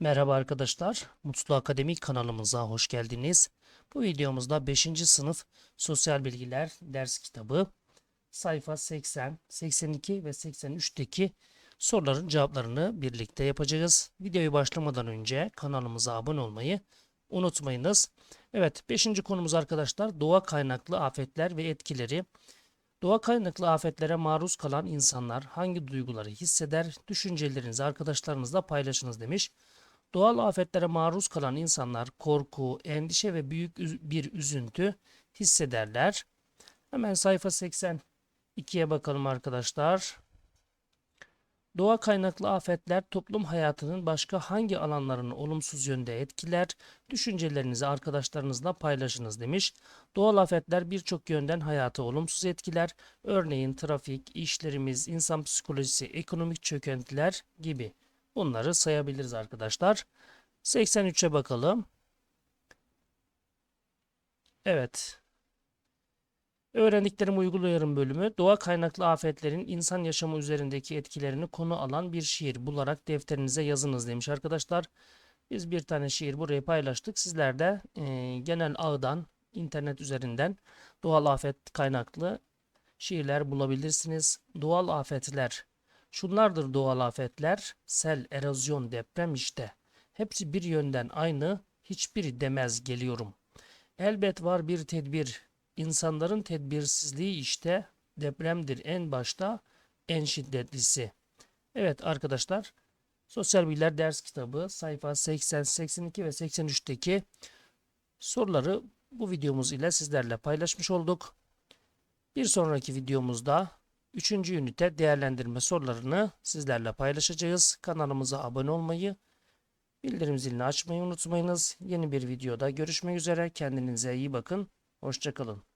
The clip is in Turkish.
Merhaba arkadaşlar, Mutlu Akademik kanalımıza hoş geldiniz. Bu videomuzda 5. sınıf Sosyal Bilgiler ders kitabı sayfa 80, 82 ve 83'teki soruların cevaplarını birlikte yapacağız. Videoyu başlamadan önce kanalımıza abone olmayı unutmayınız. Evet, 5. konumuz arkadaşlar doğa kaynaklı afetler ve etkileri. Doğa kaynaklı afetlere maruz kalan insanlar hangi duyguları hisseder? Düşüncelerinizi arkadaşlarınızla paylaşınız demiş. Doğal afetlere maruz kalan insanlar korku, endişe ve büyük bir üzüntü hissederler. Hemen sayfa 82'ye bakalım arkadaşlar. Doğa kaynaklı afetler toplum hayatının başka hangi alanlarını olumsuz yönde etkiler? Düşüncelerinizi arkadaşlarınızla paylaşınız demiş. Doğal afetler birçok yönden hayatı olumsuz etkiler. Örneğin trafik, işlerimiz, insan psikolojisi, ekonomik çökentiler gibi. Bunları sayabiliriz arkadaşlar. 83'e bakalım. Evet. Öğrendiklerimi uyguluyorum bölümü. Doğa kaynaklı afetlerin insan yaşamı üzerindeki etkilerini konu alan bir şiir bularak defterinize yazınız demiş arkadaşlar. Biz bir tane şiir buraya paylaştık. Sizler de e, genel ağdan, internet üzerinden doğal afet kaynaklı şiirler bulabilirsiniz. Doğal afetler. Şunlardır doğal afetler. Sel, erozyon, deprem işte. Hepsi bir yönden aynı, hiçbiri demez geliyorum. Elbet var bir tedbir. İnsanların tedbirsizliği işte depremdir en başta en şiddetlisi. Evet arkadaşlar, Sosyal Bilgiler Ders Kitabı sayfa 80, 82 ve 83'teki soruları bu videomuz ile sizlerle paylaşmış olduk. Bir sonraki videomuzda 3. ünite değerlendirme sorularını sizlerle paylaşacağız. Kanalımıza abone olmayı, bildirim zilini açmayı unutmayınız. Yeni bir videoda görüşmek üzere. Kendinize iyi bakın. Hoşçakalın.